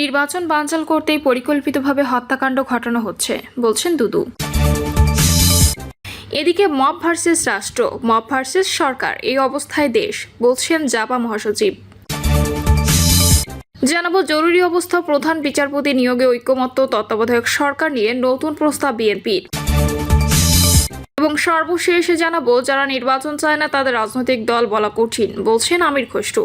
নির্বাচন বানচাল করতেই পরিকল্পিতভাবে হত্যাকাণ্ড ঘটানো হচ্ছে, বলছেন দুদু। এদিকে মব ভার্সেস রাষ্ট্র, মব ভার্সেস সরকার, এই অবস্থায় দেশ, বলছেন জাপা মহাসচিব। জানাব, জরুরি অবস্থা, প্রধান বিচারপতি নিয়োগে ঐক্যমত্য তত্ত্বাবধায়ক সরকার নিয়ে নতুন প্রস্তাব বিএনপির এবং সর্বশেষে জানাব, যারা নির্বাচন চায় না, তাদের রাজনৈতিক দল বলা কঠিন, বলছেন আমির খসরু।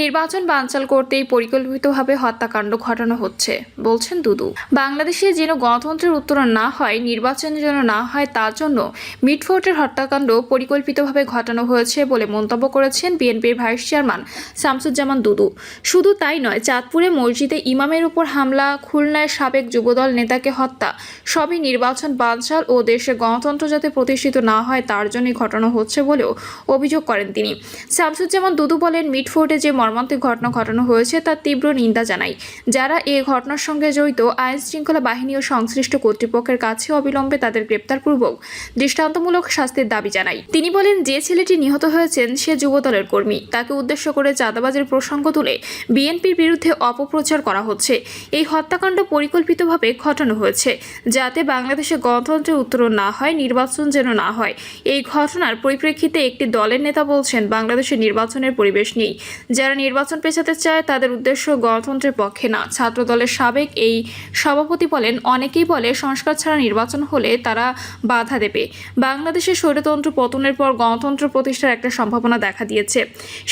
নির্বাচন বানচাল করতেই পরিকল্পিতভাবে হত্যাকাণ্ড ঘটানো হচ্ছে, বলছেন দুদু। বাংলাদেশে যেন গণতন্ত্রের উত্তরণ না হয়, নির্বাচন যেন না হয়, তার জন্য মিটফোর্টের হত্যাকাণ্ড পরিকল্পিতভাবে ঘটানো হয়েছে বলে মন্তব্য করেছেন বিএনপির ভাইস চেয়ারম্যান শামসুজ্জামান দুদু। শুধু তাই নয়, চাঁদপুরে মসজিদে ইমামের উপর হামলা, খুলনায় সাবেক যুবদল নেতাকে হত্যা, সবই নির্বাচন বানচাল ও দেশে গণতন্ত্র যাতে প্রতিষ্ঠিত না হয়, তার জন্যই ঘটানো হচ্ছে বলেও অভিযোগ করেন তিনি। শামসুজ্জামান দুদু বলেন, মিটফোর্টে যে মর্মান্তিক ঘটনা ঘটানো হয়েছে তার তীব্র নিন্দা জানাই। যারা এ ঘটনার সঙ্গে জড়িত, আইন শৃঙ্খলা বাহিনী ও সংশ্লিষ্ট কর্তৃপক্ষের কাছে অবিলম্বে তাদের গ্রেপ্তারপূর্বক দৃষ্টান্তমূলক শাস্তির দাবি জানাই। তিনি বলেন, যে ছেলেটি নিহত হয়েছেন, সে যুবদলের কর্মী। তাকে উদ্দেশ্য করে চাঁদাবাজের প্রসঙ্গ তুলে বিএনপির বিরুদ্ধে অপপ্রচার করা হচ্ছে। এই হত্যাকাণ্ড পরিকল্পিতভাবে ঘটানো হয়েছে, যাতে বাংলাদেশে গণতন্ত্রের উত্তরণ না হয়, নির্বাচন যেন না হয়। এই ঘটনার পরিপ্রেক্ষিতে একটি দলের নেতা বলছেন বাংলাদেশে নির্বাচনের পরিবেশ নেই। যারা নির্বাচন পেছাতে চায় তাদের উদ্দেশ্য গণতন্ত্রের পক্ষে না। ছাত্র দলের সাবেক এই সভাপতি বলেন, অনেকেই বলে সংস্কার ছাড়া নির্বাচন হলে তারা বাধা দেবে। বাংলাদেশের স্বৈরতন্ত্র পতনের পর গণতন্ত্র প্রতিষ্ঠার একটা সম্ভাবনা দেখা দিয়েছে।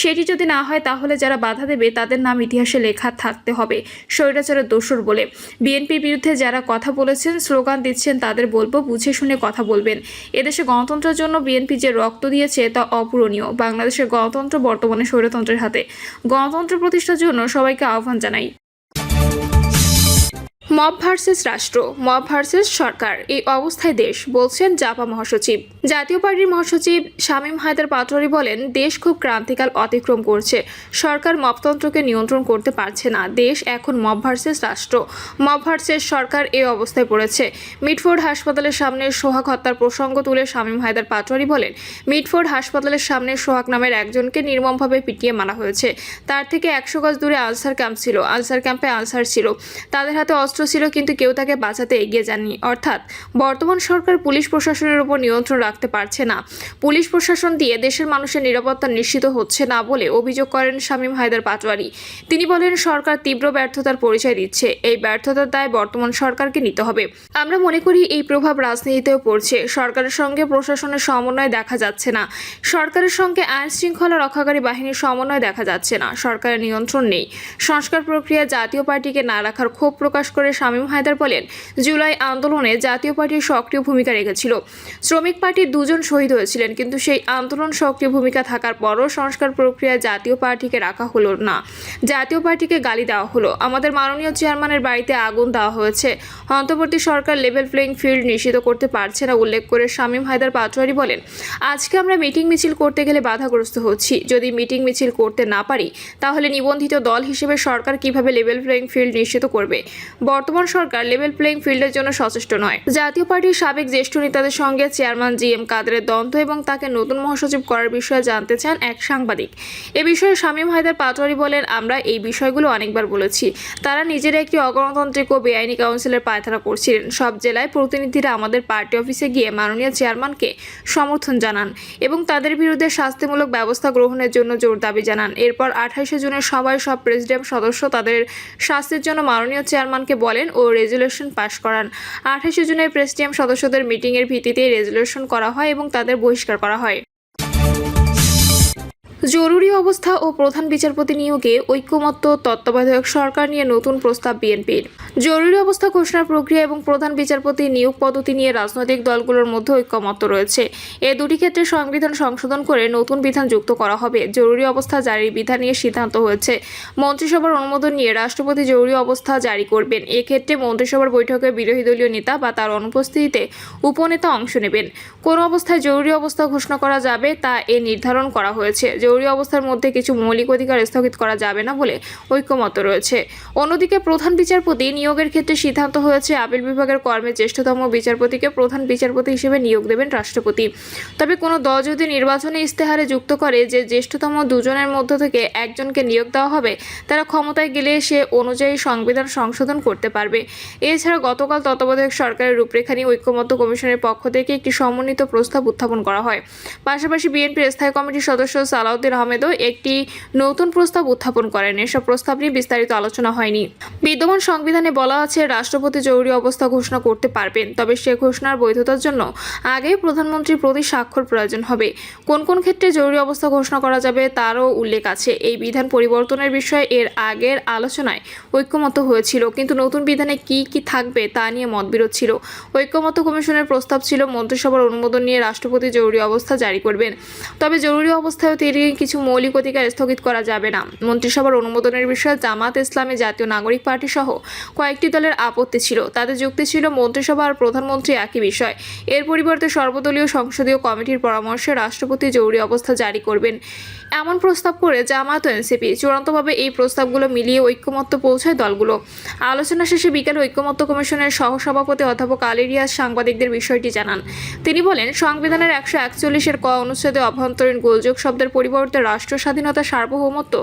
সেটি যদি না হয়, তাহলে যারা বাধা দেবে তাদের নাম ইতিহাসে লেখা থাকতে হবে, স্বৈরাচারের দোষর বলে। বিএনপির বিরুদ্ধে যারা কথা বলেছেন, স্লোগান দিচ্ছেন, তাদের বলব, বুঝে শুনে কথা বলবেন। এদেশে গণতন্ত্রের জন্য বিএনপি যে রক্ত দিয়েছে, তা অপূরণীয়। বাংলাদেশের গণতন্ত্র বর্তমানে স্বৈরতন্ত্রের হাতে। গণতন্ত্র প্রতিষ্ঠার জন্য সবাইকে আহ্বান জানাই। মব ভার্সেস রাষ্ট্র, মব ভার্সেস সরকার, এই অবস্থায় দেশ, বলছেন জাপা মহাসচিব। জাতীয় পার্টির মহাসচিব শামীম হায়দার পাটোয়ারি বলেন, দেশ খুব ক্রান্তিকাল অতিক্রম করছে। সরকার মবতন্ত্রকে নিয়ন্ত্রণ করতে পারছে না। দেশ এখন মব ভার্সেস রাষ্ট্র, মব ভার্সেস সরকার এই অবস্থায় পড়েছে। মিটফোর্ড হাসপাতালের সামনে সোহাগ হত্যার প্রসঙ্গ তুলে শামীম হায়দার পাটোয়ারি বলেন, মিটফোর্ড হাসপাতালের সামনে সোহাগ নামের একজনকে নির্মমভাবে পিটিয়ে মারা হয়েছে। তার থেকে একশো গজ দূরে আনসার ক্যাম্প ছিল, আনসার ক্যাম্পে আনসার ছিল। তাদের হাতে অস্ত্র ছিল কিন্তু কেউ তাকে বাঁচাতে এগিয়ে যাননি। অর্থাৎ বর্তমান সরকার পুলিশ প্রশাসনের উপর নিয়ন্ত্রণ রাখতে পারছে না। পুলিশ প্রশাসন দিয়ে দেশের মানুষের নিরাপত্তা নিশ্চিত হচ্ছে না বলে অভিযোগ করেন শামীম হায়দার পাটোয়ারি। তিনি বলেন, সরকার তীব্র ব্যর্থতার পরিচয় দিচ্ছে। এই ব্যর্থতার দায় বর্তমান সরকারকে নিতে হবে। আমরা মনে করি, এই প্রভাব রাজনীতিতেও পড়ছে। সরকারের সঙ্গে প্রশাসনের সমন্বয় দেখা যাচ্ছে না। সরকারের সঙ্গে আইন শৃঙ্খলা রক্ষাকারী বাহিনীর সমন্বয় দেখা যাচ্ছে না। সরকারের নিয়ন্ত্রণ নেই। সংস্কার প্রক্রিয়া জাতীয় পার্টিকে না রাখার ক্ষোভ প্রকাশ করে শামীম হায়দার বলেন, জুলাই আন্দোলনে জাতীয় পার্টির সক্রিয় ভূমিকা রেখেছিল। শ্রমিক পার্টির দুজন শহীদ হয়েছিলেন, কিন্তু সেই আন্দোলন সক্রিয় ভূমিকা থাকার পরও সংস্কার প্রক্রিয়া জাতীয় পার্টিকে রাখা হলো না। জাতীয় পার্টিকে গালি দেওয়া হলো। আমাদের মাননীয় চেয়ারম্যানের বাড়িতে আগুন দেওয়া হয়েছে। অন্তর্বর্তী সরকার লেভেল প্লেইং ফিল্ড নিশ্চিত করতে পারছে না, উল্লেখ করে শামীম হায়দার পাটোয়ারি বলেন, আজকে আমরা মিটিং মিছিল করতে গেলে বাধাগ্রস্ত হচ্ছি। যদি মিটিং মিছিল করতে না পারি, তাহলে নিবন্ধিত দল হিসেবে সরকার কীভাবে লেভেল প্লেইং ফিল্ড নিশ্চিত করবে? বর্তমান সরকার লেভেল প্লেইং ফিল্ডের জন্য সচেষ্ট নয়। জাতীয় পার্টির সাবেক জ্যেষ্ঠ নেতাদের সঙ্গে চেয়ারম্যান জি এম কাদেরের দ্বন্দ্ব এবং তাকে নতুন মহাসচিব করার বিষয়ে জানতে চান এক সাংবাদিক। এ বিষয়ে শামীম হায়দার পাটোয়ারি বলেন, আমরা এই বিষয়গুলো অনেকবার বলেছি। তারা নিজেরা একটি অগণতান্ত্রিক ও বেআইনি কাউন্সিলের পায়তারা করছিলেন। সব জেলায় প্রতিনিধিরা আমাদের পার্টি অফিসে গিয়ে মাননীয় চেয়ারম্যানকে সমর্থন জানান এবং তাদের বিরুদ্ধে শাস্তিমূলক ব্যবস্থা গ্রহণের জন্য জোর দাবি জানান। এরপর আঠাইশে জুনের সভায় সব প্রেসিডেন্ট সদস্য তাদের শাস্তির জন্য মাননীয় চেয়ারম্যানকে বলেন ও রেজুলেশন পাশ করান। আঠাশে জুনের প্রেসিডিয়াম সদস্যদের মিটিংয়ের ভিত্তিতে রেজুলেশন করা হয় এবং তাদের বহিষ্কার করা হয়। জরুরি অবস্থা ও প্রধান বিচারপতি নিয়োগে ঐক্যমত্য তত্ত্বাবধায়ক সরকার নিয়ে নতুন প্রস্তাব বিএনপির। জরুরি অবস্থা ঘোষণার প্রক্রিয়া এবং প্রধান বিচারপতি নিয়োগ পদ্ধতি নিয়ে রাজনৈতিক দলগুলোর মধ্যে ঐক্যমত্য রয়েছে। এ দুটি ক্ষেত্রে সংবিধান সংশোধন করে নতুন বিধান যুক্ত করা হবে। জরুরি অবস্থা জারির বিধান নিয়ে সিদ্ধান্ত হয়েছে। মন্ত্রিসভার অনুমোদন নিয়ে রাষ্ট্রপতি জরুরি অবস্থা জারি করবেন। এক্ষেত্রে মন্ত্রিসভার বৈঠকে বিরোধী দলীয় নেতা বা তার অনুপস্থিতিতে উপনেতা অংশ নেবেন। কোন অবস্থায় জরুরি অবস্থা ঘোষণা করা যাবে তা এ নির্ধারণ করা হয়েছে। জরুরি জরুরি অবস্থার মধ্যে কিছু মৌলিক অধিকার স্থগিত করা যাবে না বলে ঐক্যমত রয়েছে। অন্যদিকে প্রধান বিচারপতি নিয়োগের ক্ষেত্রে সিদ্ধান্ত হয়েছে, আপিল বিভাগের কর্মে জ্যেষ্ঠতম বিচারপতিকে প্রধান বিচারপতি হিসেবে নিয়োগ দেবেন রাষ্ট্রপতি। তবে কোনো দল যদি নির্বাচনী ইস্তেহারে যুক্ত করে যে জ্যেষ্ঠতম দুজনের মধ্য থেকে একজনকে নিয়োগ দেওয়া হবে, তারা ক্ষমতায় গেলে সে অনুযায়ী সংবিধান সংশোধন করতে পারবে। এছাড়া গতকাল তত্ত্বাবধায়ক সরকারের রূপরেখা নিয়ে ঐক্যমত্য কমিশনের পক্ষ থেকে একটি সমন্বিত প্রস্তাব উত্থাপন করা হয়। পাশাপাশি বিএনপির স্থায়ী কমিটির সদস্য সালাউদ্দিন আহমেদও একটি নতুন প্রস্তাব উত্থাপন করেন। এসব প্রস্তাব নিয়ে বিস্তারিত আলোচনা হয়নি। বিদ্যমান সংবিধানে বলা আছে, রাষ্ট্রপতি জরুরি অবস্থা ঘোষণা করতে পারবেন, তবে সে ঘোষণার বৈধতার জন্য আগে প্রধানমন্ত্রীর প্রতি স্বাক্ষর প্রয়োজন হবে। কোন কোন ক্ষেত্রে জরুরি অবস্থা ঘোষণা করা যাবে তারও উল্লেখ আছে। এই বিধান পরিবর্তনের বিষয়ে এর আগের আলোচনায় ঐক্যমত হয়েছিল, কিন্তু নতুন বিধানে কি কি থাকবে তা নিয়ে মতবিরোধ ছিল। ঐক্যমত কমিশনের প্রস্তাব ছিল, মন্ত্রিসভার অনুমোদন নিয়ে রাষ্ট্রপতি জরুরি অবস্থা জারি করবেন। তবে জরুরি অবস্থায়ও তিনি কিছু মৌলিক অধিকার স্থগিত করা যাবে না। মন্ত্রিসভার অনুমোদনের বিষয়ে জামাত ইসলামী জাতীয় নাগরিক পার্টি সহ কয়েকটি দলের আপত্তি ছিল। তাদের যুক্তি ছিল, মন্ত্রিসভা আর প্রধানমন্ত্রী একই বিষয়। এর পরিবর্তে সর্বদলীয় সংসদীয় কমিটির পরামর্শে রাষ্ট্রপতি জরুরি অবস্থা জারি করবেন। এমন প্রস্তাব করে জামাত ও এনসিপি চূড়ান্তভাবে এই প্রস্তাবগুলো মিলিয়ে ঐক্যমত্য পৌঁছায় দলগুলো। আলোচনা শেষে বিকেলে ঐক্যমত্য কমিশনের সহসভাপতি অধ্যাপক আলী রিয়াজ সাংবাদিকদের বিষয়টি জানান। তিনি বলেন, সংবিধানের একশো একচল্লিশের ক অনুচ্ছেদে অভ্যন্তরীণ গোলযোগ শব্দের পরিবর্তে রাষ্ট্র স্বাধীনতা সার্বভৌমত্ব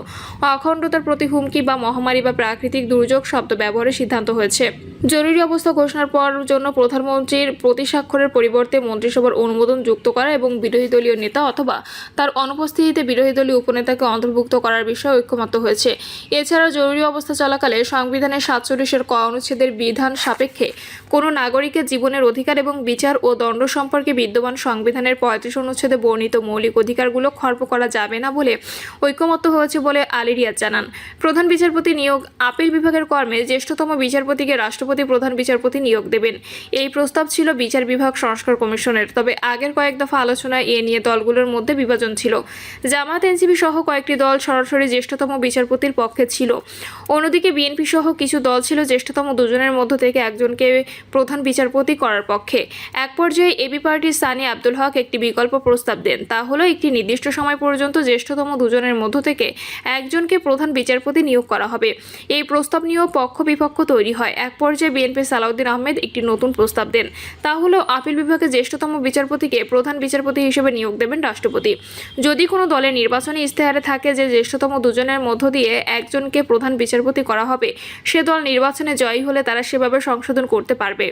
ও অখণ্ডতার প্রতি হুমকি বা মহামারী বা প্রাকৃতিক দুর্যোগ শব্দ ব্যবহারের সিদ্ধান্ত হয়েছে। জরুরি অবস্থা ঘোষণার পর জন্য প্রধানমন্ত্রীর প্রতি স্বাক্ষরের পরিবর্তে মন্ত্রিসভার অনুমোদন যুক্ত করা এবং বিরোধী দলীয় নেতা অথবা তার অনুপস্থিতিতে বিরোধী দলীয় উপনেতাকে অন্তর্ভুক্ত করার বিষয়ে ঐক্যমত্য হয়েছে। এছাড়া জরুরি অবস্থা চলাকালে সংবিধানের সাতচল্লিশের ক অনুচ্ছেদের বিধান সাপেক্ষে কোনো নাগরিকের জীবনের অধিকার এবং বিচার ও দণ্ড সম্পর্কে বিদ্যমান সংবিধানের পঁয়ত্রিশ অনুচ্ছেদে বর্ণিত মৌলিক অধিকারগুলো খর্ব করা যাবে না বলে ঐক্যমত্য হয়েছে বলে আলী রিয়াজ জানান। প্রধান বিচারপতি নিয়োগ, আপিল বিভাগের কর্মে জ্যেষ্ঠতম বিচারপতিকে রাষ্ট্রপতি প্রধান বিচারপতি নিয়োগ দেবেন। এই প্রস্তাব ছিল বিচার বিভাগ সংস্কার কমিশনের। তবে আগের কয়েক দফা আলোচনায় এ নিয়ে দলগুলোর মধ্যে বিভাজন ছিল। জামাত, এনসিপি সহ কয়েকটি দল সরাসরি জ্যেষ্ঠতম বিচারপতির পক্ষে ছিল। অন্যদিকে বিএনপি সহ কিছু দল ছিল জ্যেষ্ঠতম দুজনের মধ্য থেকে একজনকে প্রধান বিচারপতি করার পক্ষে। এক পর্যায়ে এবি পার্টির সানি আব্দুল হক একটি বিকল্প প্রস্তাব দেন। তা হলো, একটি নির্দিষ্ট সময় পর্যন্ত জ্যেষ্ঠতম দুজনের মধ্য থেকে একজনকে প্রধান বিচারপতি নিয়োগ করা হবে। এই প্রস্তাব নিয়েও পক্ষ বিপক্ষ তৈরি হয়। এক পর্যায়ে বিএনপি সালাউদ্দিন আহমেদ একটি নতুন প্রস্তাব দেন। তা হলো আপিল বিভাগের জ্যেষ্ঠতম বিচারপতিকে প্রধান বিচারপতি হিসেবে নিয়োগ দেবেন রাষ্ট্রপতি। যদি কোনো দলের নির্বাচনী ইস্তেহারে থাকে যে জ্যেষ্ঠতম দুজনের মধ্য দিয়ে একজনকে প্রধান বিচারপতি করা হবে, সে দল নির্বাচনে জয়ী হলে তারা সেভাবে সংশোধন করতে পারবে।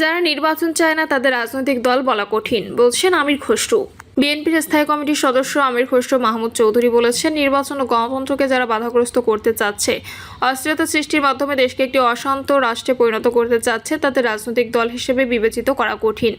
যারা নির্বাচন চায় না, তাদের রাজনৈতিক দল বলা কঠিন, বলছেন আমির খসরু। বিএনপির স্থায়ী কমিটির সদস্য আমির খসরু মাহমুদ চৌধুরী বলেছেন, নির্বাচন ও গণতন্ত্রকে যারা বাধাগ্রস্ত করতে চাচ্ছে, অস্থিরতা সৃষ্টির মাধ্যমে দেশকে একটি অশান্ত রাষ্ট্রে পরিণত করতে চাচ্ছে তাদের রাজনৈতিক দল হিসেবে বিবেচিত করা কঠিন।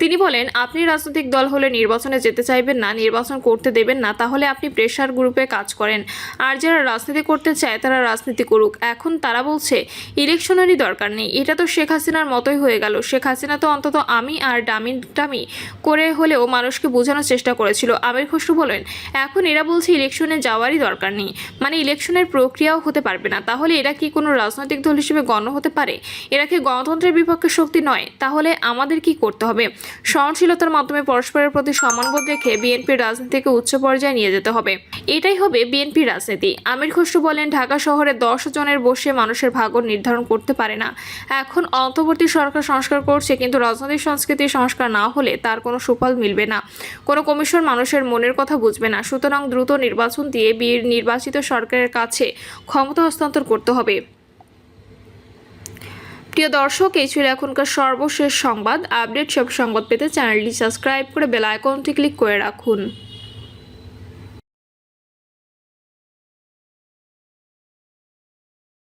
তিনি বলেন, আপনি রাজনৈতিক দল হলে নির্বাচনে যেতে চাইবেন না, নির্বাচন করতে দেবেন না, তাহলে আপনি প্রেশার গ্রুপে কাজ করেন। আর যারা রাজনীতি করতে চায়, তারা রাজনীতি করুক। এখন তারা বলছে, ইলেকশনেরই দরকার নেই। এটা তো শেখ হাসিনার মতোই হয়ে গেল। শেখ হাসিনা তো অন্তত আমি আর ডামি টামি করে হলেও মানুষকে বোঝানোর চেষ্টা করেছিল। আমির খসরু বলেন, এখন এরা বলছে ইলেকশনে যাওয়ারই দরকার নেই। মানে ইলেকশনের প্রক্রিয়াও হতে পারবে না। তাহলে এরা কি কোনো রাজনৈতিক দল হিসেবে গণ্য হতে পারে? এরা কি গণতন্ত্রের বিপক্ষে শক্তি নয়? তাহলে আমাদের কি করতে হবে? সহনশীলতার মাধ্যমে পরস্পরের প্রতি সম্মানবোধ রেখে বিএনপির রাজনীতিকে উচ্চ পর্যায়ে নিয়ে যেতে হবে। এটাই হবে বিএনপির রাজনীতি। আমির খসরু বলেন, ঢাকা শহরে দশ জনের বসে মানুষের ভাগ্য নির্ধারণ করতে পারে না। এখন অন্তর্বর্তী সরকার সংস্কার করছে, কিন্তু রাজনৈতিক সংস্কৃতি সংস্কার না হলে তার কোনো সুফল মিলবে না। কোনো কমিশন মানুষের মনের কথা বুঝবে না। সুতরাং দ্রুত নির্বাচন দিয়ে বীর নির্বাচিত সরকারের কাছে ক্ষমতা হস্তান্তর করতে হবে। প্রিয় দর্শক, এই ছিল এখনকার সর্বশেষ সংবাদ। আপডেট সব সংবাদ পেতে চ্যানেলটি সাবস্ক্রাইব করে বেল আইকনটি ক্লিক করে রাখুন।